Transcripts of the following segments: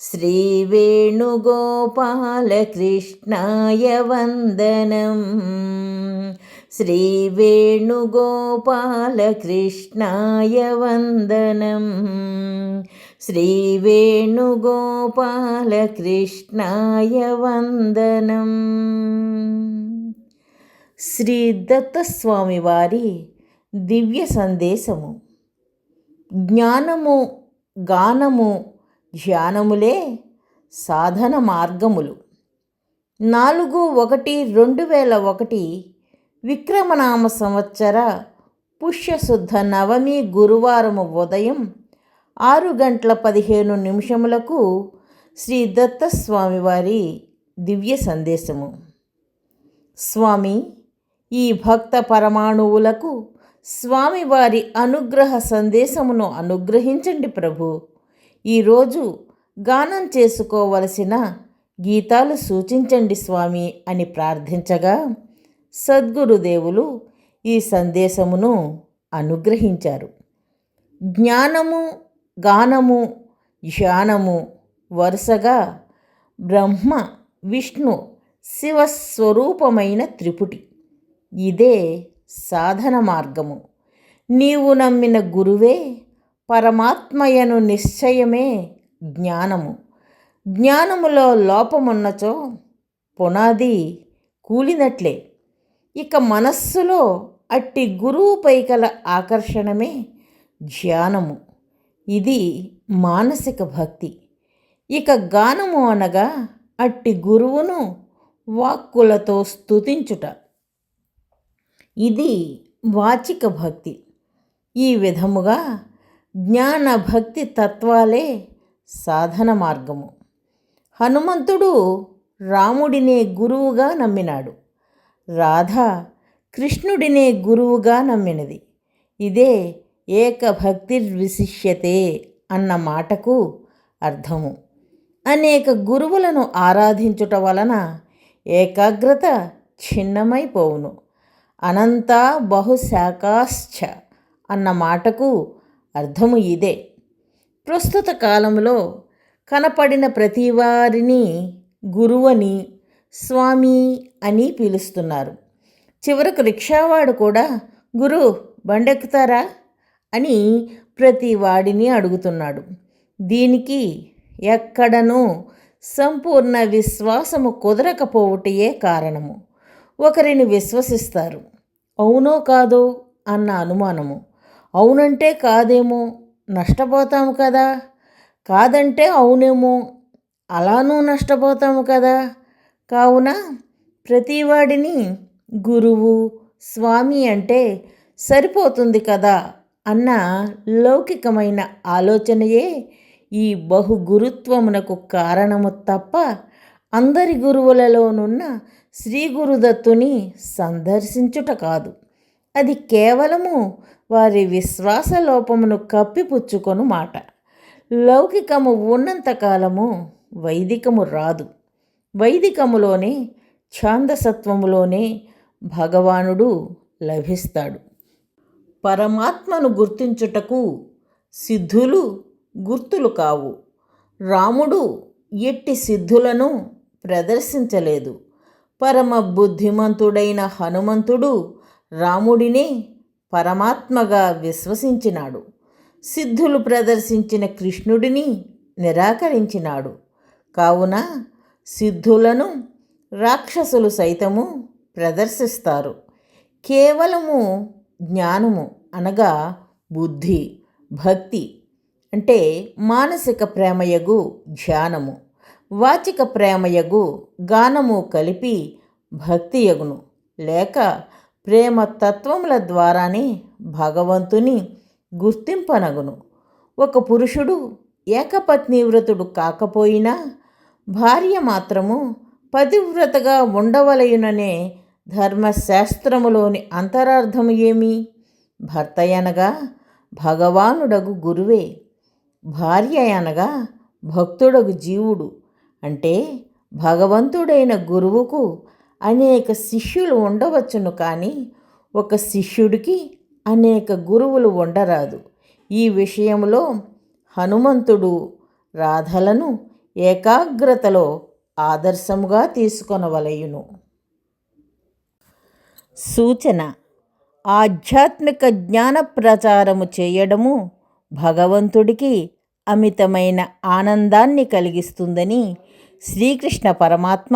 श्रीवेणुगोपालकृष्णाय वन्दनम् श्रीवेणुगोपालकृष्णाय वन्दनम् శ్రీవేణుగోపాలకృష్ణాయ వందనం శ్రీ దత్తస్వామి వారి దివ్య సందేశము జ్ఞానము గానము ధ్యానములే సాధన మార్గములు. నాలుగు ఒకటి రెండు వేల ఒకటి విక్రమనామ సంవత్సర పుష్యశుద్ధ నవమి గురువారము ఉదయం ఆరు గంటల పదిహేను నిమిషములకు శ్రీ దత్తస్వామి వారి దివ్య సందేశము. స్వామి ఈ భక్త పరమాణువులకు స్వామివారి అనుగ్రహ సందేశమును అనుగ్రహించండి ప్రభు. ఈరోజు గానం చేసుకోవలసిన గీతాలు సూచించండి స్వామి అని ప్రార్థించగా సద్గురుదేవులు ఈ సందేశమును అనుగ్రహించారు. జ్ఞానము గానము ధ్యానము వరుసగా బ్రహ్మ విష్ణు శివస్వరూపమైన త్రిపుటి. ఇదే సాధన మార్గము. నీవు నమ్మిన గురువే పరమాత్మయను నిశ్చయమే జ్ఞానము. జ్ఞానములో లోపమున్నచో పునాది కూలినట్లే. ఇక మనస్సులో అట్టి గురువుపై కల ఆకర్షణమే ధ్యానము. ఇది మానసిక భక్తి. ఇక గానము అనగా అట్టి గురువును వాక్కులతో స్తుతించుట. ఇది వాచిక భక్తి. ఈ విధముగా జ్ఞాన భక్తి తత్వాలే సాధన మార్గము. హనుమంతుడు రాముడినే గురువుగా నమ్మినాడు. రాధ కృష్ణుడినే గురువుగా నమ్మినది. ఇదే ఏకభక్తిర్విశిష్యతే అన్న మాటకు అర్థము. అనేక గురువులను ఆరాధించుట వలన ఏకాగ్రత ఛిన్నమైపోవును అనంత బహుశాఖాశ్చ అన్న మాటకు అర్థము ఇదే. ప్రస్తుత కాలంలో కనపడిన ప్రతి వారిని గురువని స్వామి అని పిలుస్తున్నారు. చివరకు రిక్షావాడు కూడా గురు బండెక్కుతారా? అని ప్రతి వాడిని అడుగుతున్నాడు. దీనికి ఎక్కడనూ సంపూర్ణ విశ్వాసము కుదరకపోవటయే కారణము. ఒకరిని విశ్వసిస్తారు. అవునో కాదో? అన్న అనుమానము. అవునంటే కాదేమో నష్టపోతాము కదా. కాదంటే అవునేమో అలానూ నష్టపోతాము కదా. కావున ప్రతివాడిని గురువు స్వామి అంటే సరిపోతుంది కదా అన్న లౌకికమైన ఆలోచనయే ఈ బహుగురుత్వమునకు కారణము తప్ప అందరి గురువులలోనున్న శ్రీ గురుదత్తుని సందర్శించుట కాదు. అది కేవలము వారి విశ్వాస లోపమును కప్పిపుచ్చుకొను మాట. లౌకికము ఉన్నంతకాలము వైదికము రాదు. వైదికములోనే ఛాందసత్వములోనే భగవానుడు లభిస్తాడు. పరమాత్మను గుర్తించుటకు సిద్ధులు గుర్తులు కావు. రాముడు ఎట్టి సిద్ధులను ప్రదర్శించలేదు. పరమ బుద్ధిమంతుడైన హనుమంతుడు రాముడినే పరమాత్మగా విశ్వసించినాడు. సిద్ధులు ప్రదర్శించిన కృష్ణుడిని నిరాకరించినాడు. కావున సిద్ధులను రాక్షసులు సైతము ప్రదర్శిస్తారు. కేవలము జ్ఞానము అనగా బుద్ధి భక్తి అంటే మానసిక ప్రేమయగు ధ్యానము వాచిక ప్రేమయగు గానము కలిపి భక్తి యగును లేక ప్రేమ తత్వముల ద్వారానే భగవంతుని గుర్తింపనగును. ఒక పురుషుడు ఏకపత్ని వ్రతుడు కాకపోయినా భార్య మాత్రము పతివ్రతగా ఉండవలయుననే ధర్మశాస్త్రములోని అంతరార్థము ఏమి? భర్త అనగా భగవానుడగు గురువే. భార్య అనగా భక్తుడగు జీవుడు. అంటే భగవంతుడైన గురువుకు అనేక శిష్యులు ఉండవచ్చును కానీ ఒక శిష్యుడికి అనేక గురువులు ఉండరాదు. ఈ విషయంలో హనుమంతుడు రాధలను ఏకాగ్రతలో ఆదర్శముగా తీసుకొనవలయును. సూచన ఆధ్యాత్మిక జ్ఞాన ప్రచారము చేయడము భగవంతుడికి అమితమైన ఆనందాన్ని కలిగిస్తుందని శ్రీకృష్ణ పరమాత్మ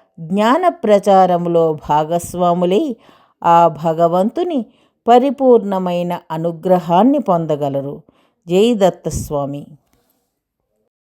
జ్ఞాన ప్రచారములో భాగస్వాములై ఆ భగవంతుని పరిపూర్ణమైన అనుగ్రహాన్ని పొందగలరు. జై దత్తస్వామి